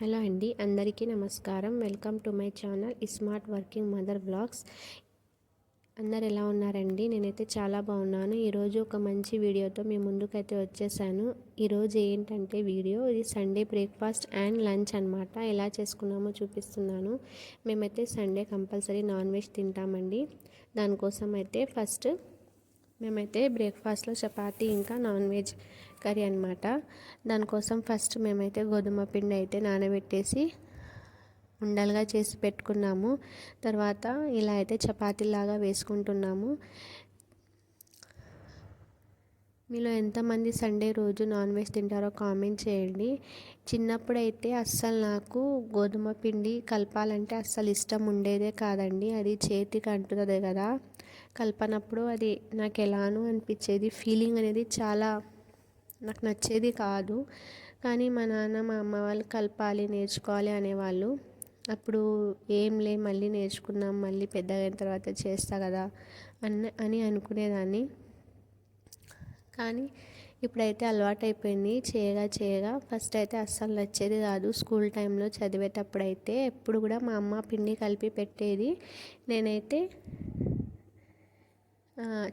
Hello అండి అందరికీ నమస్కారం. Welcome to my channel smart working mother blogs. అందరు ఎలా ఉన్నారండి? నేనైతే చాలా బాగున్నాను. ఈరోజు ఒక మంచి వీడియోతో మీ ముందుకైతే వచ్చేసాను. ఈరోజు ఏంటంటే వీడియో ఇది సండే బ్రేక్ఫాస్ట్ అండ్ లంచ్ అనమాట ఎలా చేసుకున్నామో చూపిస్తున్నాను. మేమైతే సండే కంపల్సరీ నాన్ వెజ్ తింటామండి. దానికోసం అయితే ఫస్ట్ మేమైతే బ్రేక్ఫాస్ట్లో చపాతీ ఇంకా నాన్ వెజ్ కర్రీ అనమాట దానికోసం ఫస్ట్ మేమైతే గోధుమ పిండి అయితే నానబెట్టేసి ఉండలుగా చేసి పెట్టుకున్నాము. తర్వాత ఇలా అయితే చపాతీలాగా వేసుకుంటున్నాము. మీలో ఎంతమంది సండే రోజు నాన్ వెజ్ తింటారో కామెంట్ చేయండి. చిన్నప్పుడైతే అస్సలు నాకు గోధుమ పిండి కలపాలంటే అస్సలు ఇష్టం ఉండేదే కాదండి. అది చేతికి అంటుతుంది కదా. కలపనప్పుడు అది నాకు ఎలానో అనిపించేది. ఫీలింగ్ అనేది చాలా నాకు నచ్చేది కాదు. కానీ మా నాన్న మా అమ్మ వాళ్ళు కలపాలి నేర్చుకోవాలి అనేవాళ్ళు. అప్పుడు ఏం లే మళ్ళీ నేర్చుకున్నాం మళ్ళీ పెద్దగా అయిన తర్వాత చేస్తా కదా అన్న అని అనుకునేదాన్ని. కానీ ఇప్పుడైతే అలవాటు అయిపోయింది చేయగా చేయగా ఫస్ట్ అయితే అస్సలు నచ్చేది కాదు. స్కూల్ టైంలో చదివేటప్పుడు అయితే ఎప్పుడు కూడా మా అమ్మ పిండి కలిపి పెట్టేది. నేనైతే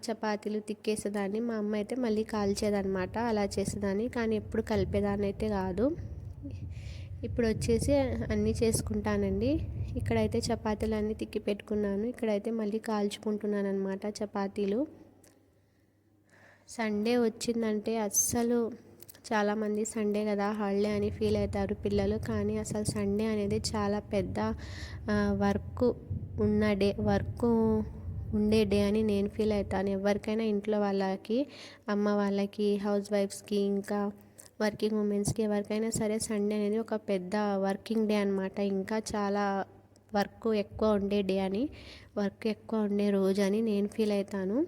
చపాతీలు తిక్కేసేదాన్ని. మా అమ్మ అయితే మళ్ళీ కాల్చేదనమాట అలా చేసేదాన్ని. కానీ ఎప్పుడు కలిపేదాన్ని అయితే కాదు ఇప్పుడు వచ్చేసి అన్నీ చేసుకుంటానండి. ఇక్కడైతే చపాతీలు అన్నీ తిక్కి పెట్టుకున్నాను. ఇక్కడైతే మళ్ళీ కాల్చుకుంటున్నాను అనమాట చపాతీలు. సండే వచ్చిందంటే అస్సలు చాలామంది సండే కదా హాలిడే అని ఫీల్ అవుతారు పిల్లలు. కానీ అసలు సండే అనేది చాలా పెద్ద వర్క్ ఉన్న డే వర్క్ ఉండే డే అని నేను ఫీల్ అవుతాను. ఎవరికైనా ఇంట్లో వాళ్ళకి అమ్మ వాళ్ళకి హౌస్ వైఫ్స్కి ఇంకా వర్కింగ్ ఉమెన్స్కి ఎవరికైనా సరే సండే అనేది ఒక పెద్ద వర్కింగ్ డే అనమాట ఇంకా చాలా వర్క్ ఎక్కువ ఉండే డే అని వర్క్ ఎక్కువ ఉండే రోజు అని నేను ఫీల్ అవుతాను.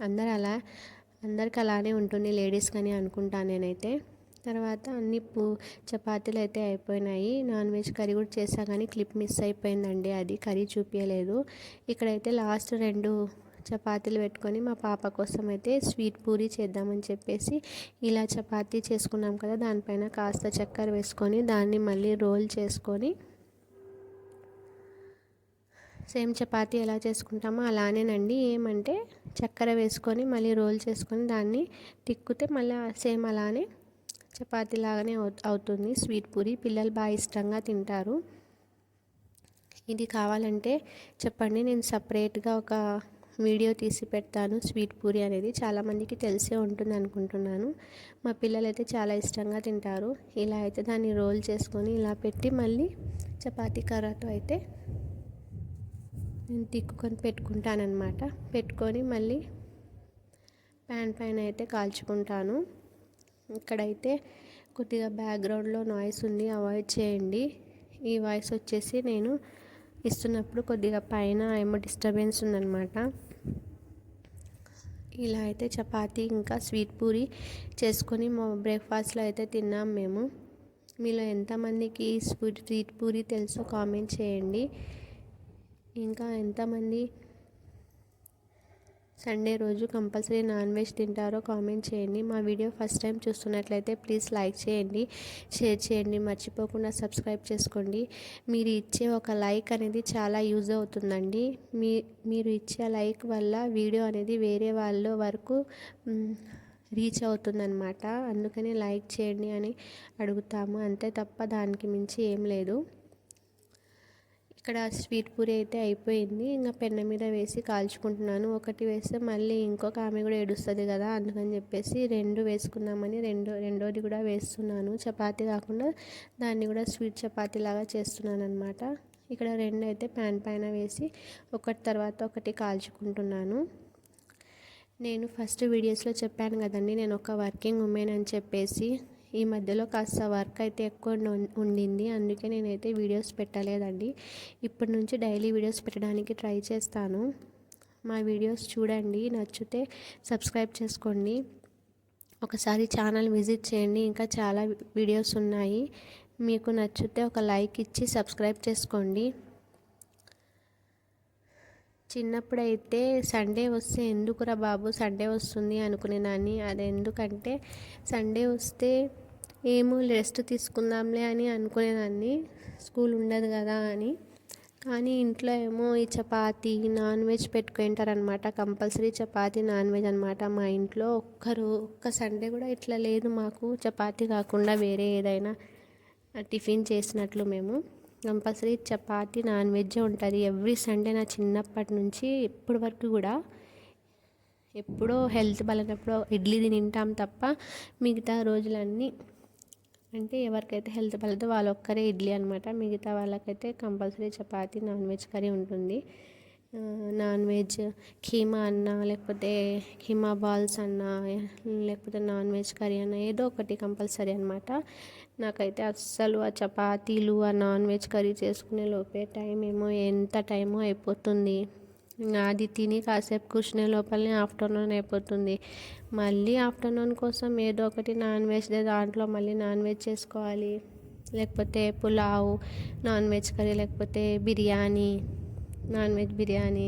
అందరు అలా అందరికి అలానే ఉంటుంది లేడీస్ కానీ అనుకుంటాను నేనైతే. తర్వాత అన్ని పూ చపాతీలు అయితే అయిపోయినాయి. నాన్ వెజ్ కర్రీ కూడా చేసా కానీ క్లిప్ మిస్ అయిపోయిందండి. అది కర్రీ చూపించలేదు ఇక్కడైతే లాస్ట్ రెండు చపాతీలు పెట్టుకొని మా పాప కోసం అయితే స్వీట్ పూరి చేద్దామని చెప్పేసి ఇలా చపాతీ చేసుకున్నాం కదా దానిపైన కాస్త చక్కెర వేసుకొని దాన్ని మళ్ళీ రోల్ చేసుకొని సేమ్ చపాతీ ఎలా చేసుకుంటామో అలానేనండి. ఏమంటే చక్కెర వేసుకొని మళ్ళీ రోల్ చేసుకొని దాన్ని తిక్కితే మళ్ళీ సేమ్ అలానే చపాతీ లాగానే అవుతుంది. స్వీట్ పూరి పిల్లలు బాగా ఇష్టంగా తింటారు. ఇది కావాలంటే చెప్పండి. నేను సపరేట్గా ఒక వీడియో తీసి పెడతాను. స్వీట్ పూరి అనేది చాలామందికి తెలిసే ఉంటుంది అనుకుంటున్నాను. మా పిల్లలు అయితే చాలా ఇష్టంగా తింటారు. ఇలా అయితే దాన్ని రోల్ చేసుకొని ఇలా పెట్టి మళ్ళీ చపాతీ కర్రతో అయితే నేను తిక్కుకొని పెట్టుకుంటానమాట పెట్టుకొని మళ్ళీ ప్యాన్ పైన అయితే కాల్చుకుంటాను. ఇక్కడైతే కొద్దిగా బ్యాక్గ్రౌండ్లో నాయిస్ ఉంది అవాయిడ్ చేయండి. ఈ వాయిస్ వచ్చేసి నేను ఇస్తున్నప్పుడు కొద్దిగా పైన ఏమో డిస్టర్బెన్స్ ఉందన్నమాట. ఇలా అయితే చపాతీ ఇంకా స్వీట్ పూరి చేసుకొని మా బ్రేక్ఫాస్ట్లో అయితే తిన్నాం మేము. మీలో ఎంతమందికి స్వీట్ స్వీట్ పూరి తెలుసో కామెంట్ చేయండి. ఇంకా ఎంతమంది సండే రోజు కంపల్సరీ నాన్ వెజ్ తింటారో కామెంట్ చేయండి. మా వీడియో ఫస్ట్ టైం చూస్తున్నట్లయితే ప్లీజ్ లైక్ చేయండి షేర్ చేయండి మర్చిపోకుండా సబ్స్క్రైబ్ చేసుకోండి. మీరు ఇచ్చే ఒక లైక్ అనేది చాలా యూజ్ అవుతుందండి. మీ మీరు ఇచ్చే లైక్ వల్ల వీడియో అనేది వేరే వాళ్ళ వరకు రీచ్ అవుతుందన్నమాట. అందుకని లైక్ చేయండి అని అడుగుతాము. అంతే తప్ప దానికి మించి ఏం లేదు. ఇక్కడ స్వీట్ పూరి అయితే అయిపోయింది. ఇంకా పెన్న మీద వేసి కాల్చుకుంటున్నాను. ఒకటి వేస్తే మళ్ళీ ఇంకొక ఆమె కూడా ఏడుస్తుంది కదా అందుకని చెప్పేసి రెండు వేసుకుందామని రెండో రెండోది కూడా వేస్తున్నాను. చపాతీ కాకుండా దాన్ని కూడా స్వీట్ చపాతీ లాగా చేస్తున్నాను అనమాట ఇక్కడ రెండు అయితే ప్యాన్ పైన వేసి ఒకటి తర్వాత ఒకటి కాల్చుకుంటున్నాను. నేను ఫస్ట్ వీడియోస్లో చెప్పాను కదండి నేను ఒక వర్కింగ్ ఉమెన్ అని చెప్పేసి ఈ మధ్యలో కాస్త వర్క్ అయితే ఎక్కువ ఉండింది. అందుకే నేనైతే వీడియోస్ పెట్టలేదండి. ఇప్పటి నుంచి డైలీ వీడియోస్ పెట్టడానికి ట్రై చేస్తాను. మా వీడియోస్ చూడండి. నచ్చితే సబ్స్క్రైబ్ చేసుకోండి. ఒకసారి ఛానల్ విజిట్ చేయండి. ఇంకా చాలా వీడియోస్ ఉన్నాయి. మీకు నచ్చితే ఒక లైక్ ఇచ్చి సబ్స్క్రైబ్ చేసుకోండి. చిన్నప్పుడైతే సండే వస్తే ఎందుకురా బాబు సండే వస్తుంది అనుకునేదాన్ని. అది ఎందుకంటే సండే వస్తే ఏమో రెస్ట్ తీసుకుందాంలే అని అనుకునేదాన్ని. స్కూల్ ఉండదు కదా అని. కానీ ఇంట్లో ఏమో ఈ చపాతి నాన్ వెజ్ పెట్టుకుంటారనమాట కంపల్సరీ చపాతి నాన్ వెజ్ అనమాట మా ఇంట్లో ఒక్కరు ఒక్క సండే కూడా ఇట్లా లేదు మాకు. చపాతి కాకుండా వేరే ఏదైనా టిఫిన్ చేసినట్లు మేము. కంపల్సరీ చపాతి నాన్ వెజ్ ఉంటుంది. ఎవ్రీ సండే నా చిన్నప్పటి నుంచి ఇప్పటి వరకు కూడా ఎప్పుడో హెల్త్ బలనప్పుడు ఇడ్లీ తింటాం తప్ప మిగతా రోజులన్నీ అంటే ఎవరికైతే హెల్త్ బాగాలేదో వాళ్ళ ఒక్కరే ఇడ్లీ అనమాట మిగతా వాళ్ళకైతే compulsory chapati non veg curry ఉంటుంది. నాన్ వెజ్ కీమా అన్న లేకపోతే కీమా బాల్స్ అన్న లేకపోతే నాన్ వెజ్ కర్రీ అన్న ఏదో ఒకటి కంపల్సరీ అనమాట నాకైతే అస్సలు ఆ చపాతీలు ఆ నాన్ వెజ్ కర్రీ చేసుకునే లోపే టైం ఏమో ఎంత టైమో అయిపోతుంది. అది తిని కాసేపు కూర్చునే లోపలనే ఆఫ్టర్నూన్ అయిపోతుంది. మళ్ళీ ఆఫ్టర్నూన్ కోసం ఏదో ఒకటి నాన్ వెజ్ దాంట్లో మళ్ళీ నాన్ వెజ్ చేసుకోవాలి. లేకపోతే పులావ్ నాన్ వెజ్ కర్రీ లేకపోతే బిర్యానీ నాన్ వెజ్ బిర్యానీ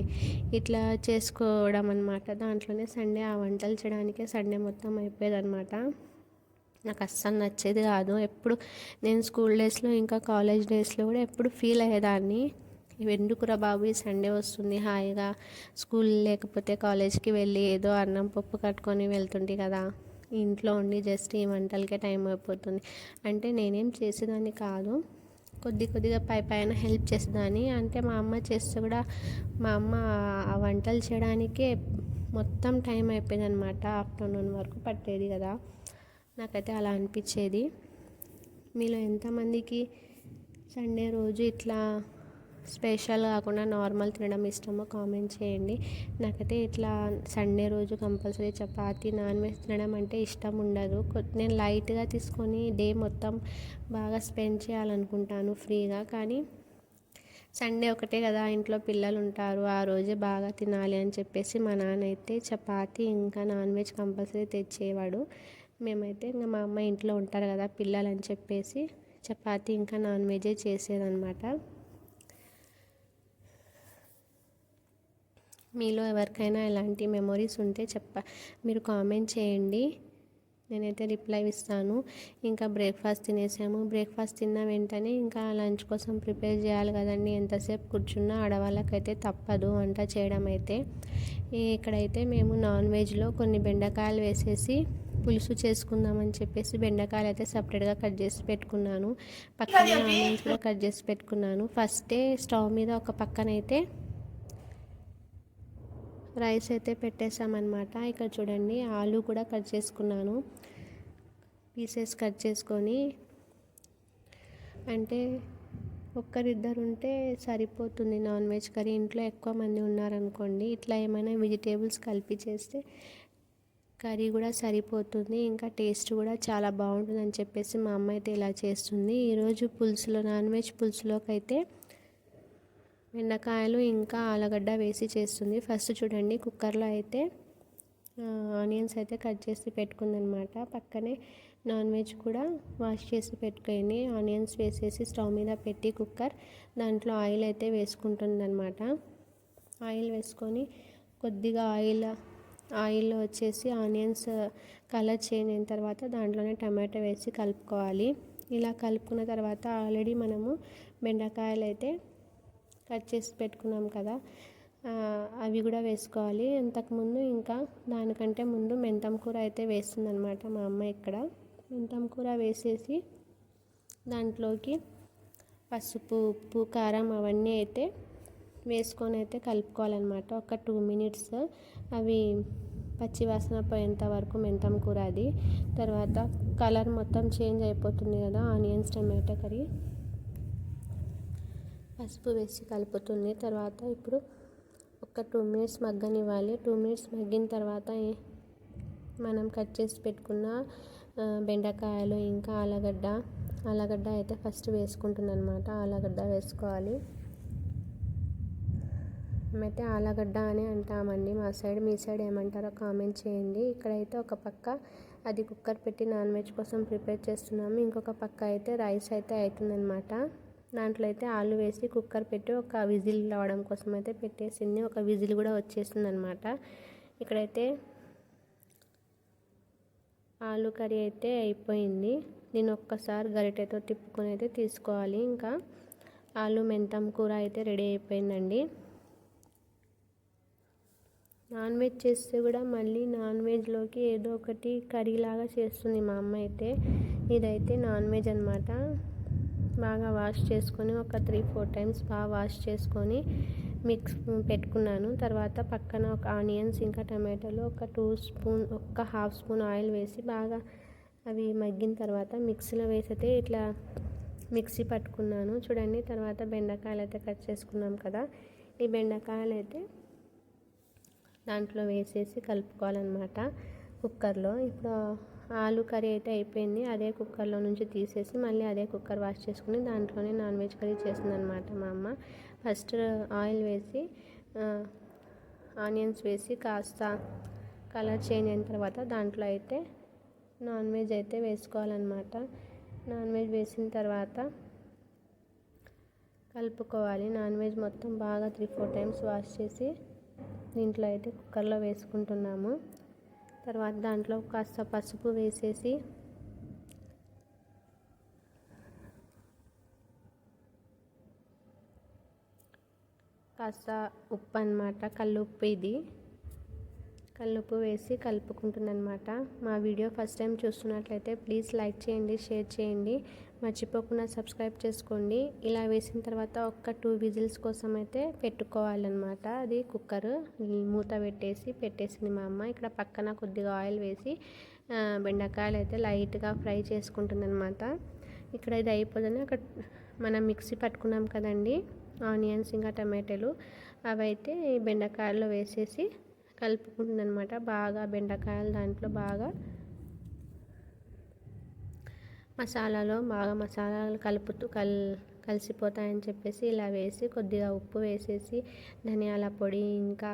ఇట్లా చేసుకోవడం అనమాట దాంట్లోనే సండే ఆ వంటలు చేయడానికే సండే మొత్తం అయిపోయేది అనమాట నాకు అస్సలు నచ్చేది కాదు. ఎప్పుడు నేను స్కూల్ డేస్లో ఇంకా కాలేజ్ డేస్లో కూడా ఎప్పుడు ఫీల్ అయ్యేదాన్ని. ఎందుకురా బాబు? ఈ సండే వస్తుంది హాయిగా. స్కూల్ లేకపోతే కాలేజ్కి వెళ్ళి ఏదో అన్నం పప్పు కట్టుకొని వెళ్తుంటే కదా. ఇంట్లో ఉండి జస్ట్ ఈ వంటలకే టైం అయిపోతుంది. అంటే నేనేం చేసేదాన్ని కాదు. కొద్ది కొద్దిగా పై పైన హెల్ప్ చేసేదాన్ని. అంటే మా అమ్మ చేస్తే కూడా మా అమ్మ ఆ వంటలు చేయడానికే మొత్తం టైం అయిపోయింది అనమాట ఆఫ్టర్నూన్ వరకు పట్టేది కదా. నాకైతే అలా అనిపించేది. మీలో ఎంతమందికి సండే రోజు ఇట్లా స్పెషల్ కాకుండా నార్మల్ తినడం ఇష్టమో కామెంట్ చేయండి. నాకైతే ఇట్లా సండే రోజు కంపల్సరీ చపాతి నాన్ వెజ్ తినడం అంటే ఇష్టం ఉండదు. నేను లైట్గా తీసుకొని డే మొత్తం బాగా స్పెండ్ చేయాలనుకుంటాను ఫ్రీగా. కానీ సండే ఒకటే కదా ఇంట్లో పిల్లలు ఉంటారు ఆ రోజే బాగా తినాలి అని చెప్పేసి మా నాన్న అయితే చపాతి ఇంకా నాన్ వెజ్ కంపల్సరీ తెచ్చేవాడు. మేమైతే ఇంకా మా అమ్మ ఇంట్లో ఉంటారు కదా పిల్లలు అని చెప్పేసి చపాతి ఇంకా నాన్ వెజే చేసేదనమాట మీలో ఎవరికైనా ఎలాంటి మెమొరీస్ ఉంటే చెప్ప మీరు కామెంట్ చేయండి. నేనైతే రిప్లై ఇస్తాను. ఇంకా బ్రేక్ఫాస్ట్ తినేసాము. బ్రేక్ఫాస్ట్ తిన్న వెంటనే ఇంకా లంచ్ కోసం ప్రిపేర్ చేయాలి కదండి. ఎంతసేపు కూర్చున్నా ఆడవాళ్ళకైతే తప్పదు వంట చేయడం అయితే. ఇక్కడైతే మేము నాన్ వెజ్లో కొన్ని బెండకాయలు వేసేసి పులుసు చేసుకుందామని చెప్పేసి బెండకాయలు అయితే సపరేట్గా కట్ చేసి పెట్టుకున్నాను. పక్కన ఆనియన్స్ కూడా కట్ చేసి పెట్టుకున్నాను. ఫస్టే స్టవ్ మీద ఒక పక్కనైతే రైస్ అయితే పెట్టేసామన్నమాట ఇక్కడ చూడండి ఆలు కూడా కట్ చేసుకున్నాను. పీసెస్ కట్ చేసుకొని అంటే ఒక్కరిద్దరు ఉంటే సరిపోతుంది నాన్ వెజ్ కర్రీ. ఇంట్లో ఎక్కువ మంది ఉన్నారనుకోండి ఇట్లా ఏమైనా వెజిటేబుల్స్ కలిపి చేస్తే కర్రీ కూడా సరిపోతుంది ఇంకా టేస్ట్ కూడా చాలా బాగుంటుంది అని చెప్పేసి మా అమ్మ అయితే ఇలా చేస్తుంది. ఈరోజు పులుసులో నాన్ వెజ్ పులుసులోకి అయితే బెండకాయలు ఇంకా ఆలుగడ్డ వేసి చేస్తుంది. ఫస్ట్ చూడండి కుక్కర్లో అయితే ఆనియన్స్ అయితే కట్ చేసి పెట్టుకుందనమాట. పక్కనే నాన్ వెజ్ కూడా వాష్ చేసి పెట్టుకొని ఆనియన్స్ వేసేసి స్టవ్ మీద పెట్టి కుక్కర్ దాంట్లో ఆయిల్ అయితే వేసుకుంటుందన్నమాట ఆయిల్ వేసుకొని కొద్దిగా ఆయిల్ ఆయిల్లో వచ్చేసి ఆనియన్స్ కలర్ చేంజ్ అయిన తర్వాత దాంట్లోనే టమాటో వేసి కలుపుకోవాలి. ఇలా కలుపుకున్న తర్వాత ఆల్రెడీ మనము బెండకాయలు అయితే కట్ చేసి పెట్టుకున్నాం కదా అవి కూడా వేసుకోవాలి. అంతకుముందు ఇంకా దానికంటే ముందు మెంతం కూర అయితే వేస్తుందనమాట మా అమ్మ ఇక్కడ. మెంతం కూర వేసేసి దాంట్లోకి పసుపు ఉప్పు కారం అవన్నీ అయితే వేసుకొని అయితే కలుపుకోవాలన్నమాట. ఒక టూ మినిట్స్ అవి పచ్చివాసన పోయేంత వరకు మెంతం కూర అది. తర్వాత కలర్ మొత్తం చేంజ్ అయిపోతుంది కదా ఆనియన్స్ టమాటో కర్రీ. పసుపు వేసి కలుపుతుంది. తర్వాత ఇప్పుడు ఒక టూ మినిట్స్ మగ్గనివ్వాలి. టూ మినిట్స్ మగ్గిన తర్వాత మనం కట్ చేసి పెట్టుకున్న బెండకాయలు ఇంకా ఆలగడ్డ. ఆలగడ్డ అయితే ఫస్ట్ వేసుకుంటుంది అనమాట ఆలగడ్డ వేసుకోవాలి. మేమైతే ఆలగడ్డ అని అంటామండి. మా సైడ్ మీ సైడ్ ఏమంటారో కామెంట్ చేయండి. ఇక్కడైతే ఒక పక్క అది కుక్కర్ పెట్టి నాన్ వెజ్ కోసం ప్రిపేర్ చేస్తున్నాము. ఇంకొక పక్క అయితే రైస్ అయితే అవుతుందన్నమాట. దాంట్లో అయితే ఆలు వేసి కుక్కర్ పెట్టి ఒక విజిల్ రావడం కోసం అయితే పెట్టేసింది. ఒక విజిల్ కూడా వచ్చేసింది అనమాట ఇక్కడైతే ఆలు కర్రీ అయితే అయిపోయింది. నేను ఒక్కసారి గరిటెతో తిప్పుకొని అయితే తీసుకోవాలి. ఇంకా ఆలు మెంతం కూర అయితే రెడీ అయిపోయిందండి. నాన్ వెజ్ చేస్తే కూడా మళ్ళీ నాన్ వెజ్లోకి ఏదో ఒకటి కర్రీ లాగా చేస్తుంది మా అమ్మ అయితే. ఇదైతే నాన్ వెజ్ అనమాట బాగా వాష్ చేసుకొని ఒక త్రీ ఫోర్ టైమ్స్ బాగా వాష్ చేసుకొని మిక్స్ పెట్టుకున్నాను. తర్వాత పక్కన ఒక ఆనియన్స్ ఇంకా టమాటోలు ఒక టూ స్పూన్ ఒక హాఫ్ స్పూన్ ఆయిల్ వేసి బాగా అవి మగ్గిన తర్వాత మిక్సీలో వేసితే ఇట్లా మిక్సీ పట్టుకున్నాను. చూడండి తర్వాత బెండకాయలు అయితే కట్ చేసుకున్నాం కదా. ఈ బెండకాయలు అయితే దాంట్లో వేసేసి కలుపుకోవాలన్నమాట. కుక్కర్లో ఇప్పుడు ఆలు కర్రీ అయితే అయిపోయింది. అదే కుక్కర్లో నుంచి తీసేసి మళ్ళీ అదే కుక్కర్ వాష్ చేసుకుని దాంట్లోనే నాన్ వెజ్ కర్రీ చేసిందనమాట మా అమ్మ. ఫస్ట్ ఆయిల్ వేసి ఆనియన్స్ వేసి కాస్త కలర్ చేంజ్ అయిన తర్వాత దాంట్లో అయితే నాన్ వెజ్ అయితే వేసుకోవాలన్నమాట నాన్ వెజ్ వేసిన తర్వాత కలుపుకోవాలి. నాన్ వెజ్ మొత్తం బాగా త్రీ ఫోర్ టైమ్స్ వాష్ చేసి దీంట్లో అయితే కుక్కర్లో వేసుకుంటున్నాము. తర్వాత దాంట్లో కాస్త పసుపు వేసేసి కాస్త ఉప్పు అనమాట కల్లుప్పు ఇది. కల్లుప్పు వేసి కలుపుకుంటుందన్నమాట మా వీడియో ఫస్ట్ టైం చూస్తున్నట్లయితే ప్లీజ్ లైక్ చేయండి షేర్ చేయండి. మర్చిపోకుండా సబ్స్క్రైబ్ చేసుకోండి. ఇలా వేసిన తర్వాత ఒక్క టూ విజిల్స్ కోసం అయితే పెట్టుకోవాలన్నమాట. అది కుక్కర్ మూత పెట్టేసి పెట్టేసింది మా అమ్మ. ఇక్కడ పక్కన కొద్దిగా ఆయిల్ వేసి బెండకాయలు అయితే లైట్గా ఫ్రై చేసుకుంటుందన్నమాట. ఇక్కడ ఇది అయిపోతుంది అక్కడ మనం మిక్సీ పట్టుకున్నాం కదండి ఆనియన్స్ ఇంకా టమాటాలు అవైతే ఈ బెండకాయల్లో వేసేసి కలుపుకుంటుందన్నమాట. బాగా బెండకాయలు దాంట్లో బాగా మసాలాలో బాగా మసాలాలు కలుపుతూ కల్ కలిసిపోతాయని చెప్పేసి ఇలా వేసి కొద్దిగా ఉప్పు వేసేసి ధనియాల పొడి ఇంకా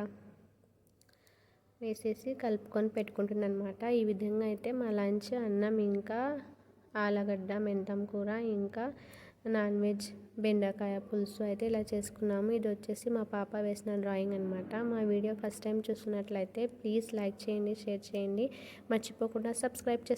వేసేసి కలుపుకొని పెట్టుకుంటుందన్నమాట ఈ విధంగా అయితే మా లంచ్ అన్నం ఇంకా ఆలగడ్డ మెంతం కూర ఇంకా నాన్ వెజ్ బెండకాయ పులుసు అయితే ఇలా చేసుకున్నాము. ఇది వచ్చేసి మా పాప వేసిన డ్రాయింగ్ అనమాట మా వీడియో ఫస్ట్ టైం చూస్తున్నట్లయితే ప్లీజ్ లైక్ చేయండి షేర్ చేయండి. మర్చిపోకుండా సబ్స్క్రైబ్ చేసి